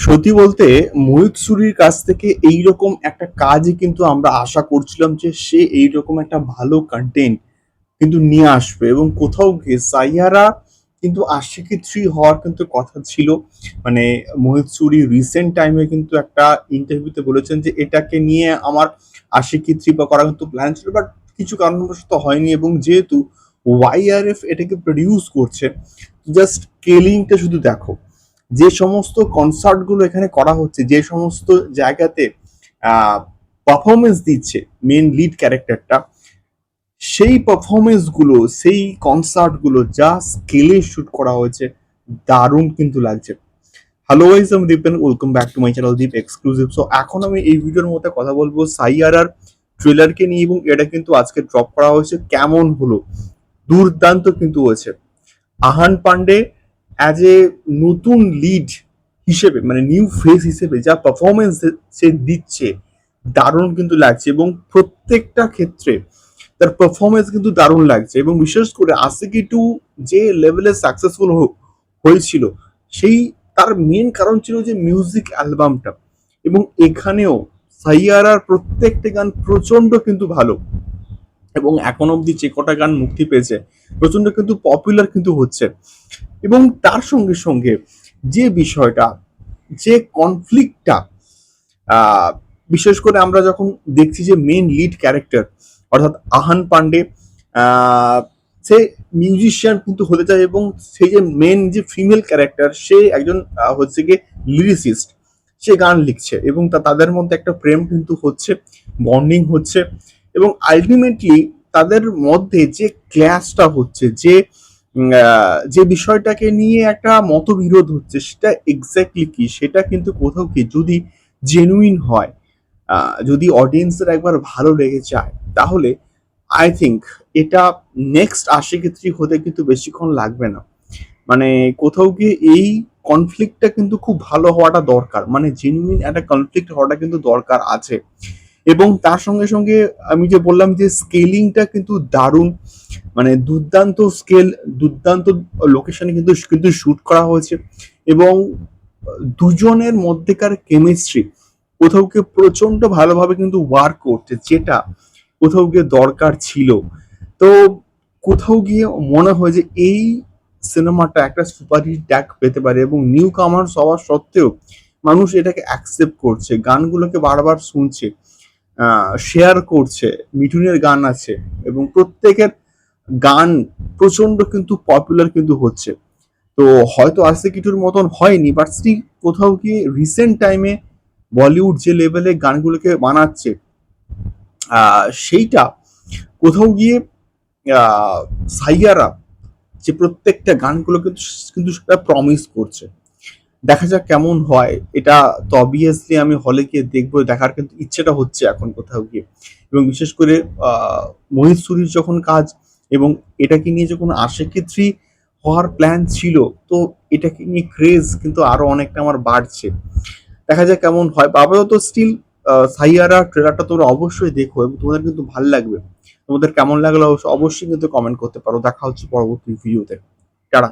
সত্যি বলতে মোহিত সুরির কাছ থেকে এইরকম একটা কাজই কিন্তু আমরা আশা করছিলাম যে সে এই রকম একটা ভালো কন্টেন্ট কিন্তু নিয়ে আসবে এবং কোথাও গিয়ে সাইয়ারা কিন্তু আশিকি থ্রি হওয়ার কিন্তু কথা ছিল। মানে মোহিত সুরি রিসেন্ট টাইমে কিন্তু একটা ইন্টারভিউতে বলেছেন যে এটাকে নিয়ে আমার আশিকি থ্রি বা করার কিন্তু প্ল্যান ছিল বাট কিছু কারণবশত হয়নি এবং যেহেতু ওয়াইআরএফ এটাকে প্রডিউস করছে জাস্ট স্কেলিংটা শুধু দেখো। যে সমস্ত কনসার্টগুলো এখানে করা হচ্ছে, যে সমস্ত জায়গাতে পারফরমেন্স দিচ্ছে মেন লিড ক্যারেক্টারটা সেই পারফরমেন্সগুলো সেই কনসার্টগুলো যা স্কেলে শুট করা হয়েছে, দারুণ কিন্তু লাগছে। হ্যালো ওয়াইজ আমি Dipen welcome back to my channel Deep exclusive so এখন আমি এই ভিডিওর মধ্যে কথা বলব সাইয়ারার ট্রেলারকে নিয়ে এবং এটা কিন্তু আজকে ড্রপ করা হয়েছে, কেমন হলো, দুর্দান্ত কিন্তু হয়েছে। আহান পান্ডে অ্যাজ এ নতুন লিড হিসেবে মানে নিউ ফেস হিসেবে যা পারফরমেন্স সে দিচ্ছে, দারুণ কিন্তু লাগছে এবং প্রত্যেকটা ক্ষেত্রে তার পারফরমেন্স কিন্তু দারুণ লাগছে এবং বিশেষ করে আসিকি টু যে লেভেলে সাকসেসফুল হয়েছিল, সেই তার মেন কারণ ছিল যে মিউজিক অ্যালবামটা এবং এখানেও সাইয়ারার প্রত্যেকটা গান প্রচণ্ড কিন্তু ভালো। এবং এখন অবধি যে কটা গান মুক্তি পেয়েছে প্রচণ্ড কিন্তু পপুলার কিন্তু হচ্ছে। এবং তার সঙ্গে সঙ্গে যে বিষয়টা, যে কনফ্লিক্টটা বিশেষ করে আমরা যখন দেখছি যে মেন লিড ক্যারেক্টার অর্থাৎ আহান পান্ডে সে মিউজিশিয়ান কিন্তু হতে চায় এবং সেই যে মেন যে ফিমেল ক্যারেক্টার সে একজন হচ্ছে গিয়ে লিরিসিস্ট সে গান লিখছে এবং তাদের মধ্যে একটা প্রেম কিন্তু হচ্ছে বন্ডিং হচ্ছে। এবং আলটিমেটলি তাদের মধ্যে যে ক্ল্যাশটা হচ্ছে, যে যে বিষয়টাকে নিয়ে একটা মতবিরোধ হচ্ছে, সেটা এক্স্যাক্টলি কি? সেটা কিন্তু কোথাও কি? যদি জেনুইন হয় যদি অডিয়েন্সের একবার ভালো লেগে যায়, তাহলে আই থিঙ্ক এটা নেক্সট আশিকি থ্রি হতে কিন্তু বেশিক্ষণ লাগবে না। মানে কোথাও গিয়ে এই কনফ্লিক্টটা কিন্তু খুব ভালো হওয়াটা দরকার? মানে জেনুইন একটা কনফ্লিক্ট হওয়াটা কিন্তু দরকার আছে। এবং তার সঙ্গে সঙ্গে আমি যে বললাম যে স্কেলিংটা কিন্তু দারুণ মানে দুর্দান্ত স্কেল, দুর্দান্ত লোকেশনে কিন্তু কিন্তু শ্যুট করা হয়েছে এবং দুজনের মধ্যেকার কেমিস্ট্রি কোথাও গিয়ে প্রচণ্ড ভালোভাবে কিন্তু ওয়ার্ক করছে, যেটা কোথাও গিয়ে দরকার ছিল। তো কোথাও গিয়ে মনে হয় যে এই সিনেমাটা একটা সুপারহিট ট্যাগ পেতে পারে এবং নিউ কামার হওয়ার সত্ত্বেও মানুষ এটাকে অ্যাকসেপ্ট করছে, গানগুলোকে বারবার শুনছে। শেয়ার করছে, মিঠুনের গান আছে এবং প্রত্যেকের গান প্রচণ্ড কিন্তু পপুলার কিন্তু হচ্ছে। তো হয়তো আসে কিছুর মতন হয়নি বাট স্টিল কোথাও গিয়ে রিসেন্ট টাইমে বলিউড যে লেভেলে গানগুলোকে বানাচ্ছে সেইটা কোথাও গিয়ে সাইয়ারা যে প্রত্যেকটা গানগুলো কিন্তু কিন্তু সেটা প্রমিস করছে। দেখা যাক কেমন হয়। এটা তো অবভিয়াসলি আমি হলে গিয়ে দেখব, দেখার কিন্তু ইচ্ছেটা হচ্ছে এখন কোথাও গিয়ে। এবং বিশেষ করে মহিত সুরির যখন কাজ এবং এটাকে নিয়ে যখন আশেকি থ্রি হওয়ার প্ল্যান ছিল, তো এটাকে নিয়ে ক্রেজ কিন্তু আরও অনেকটা আমার বাড়ছে। দেখা যাক কেমন হয়। বাবাও তো স্টিল সাইয়ারা ট্রেলারটা তোমরা অবশ্যই দেখো এবং তোমাদের কিন্তু ভালো লাগবে। তোমাদের কেমন লাগল অবশ্যই কিন্তু কমেন্ট করতে পারো। দেখা হচ্ছে পরবর্তী ভিডিওতে টাটা।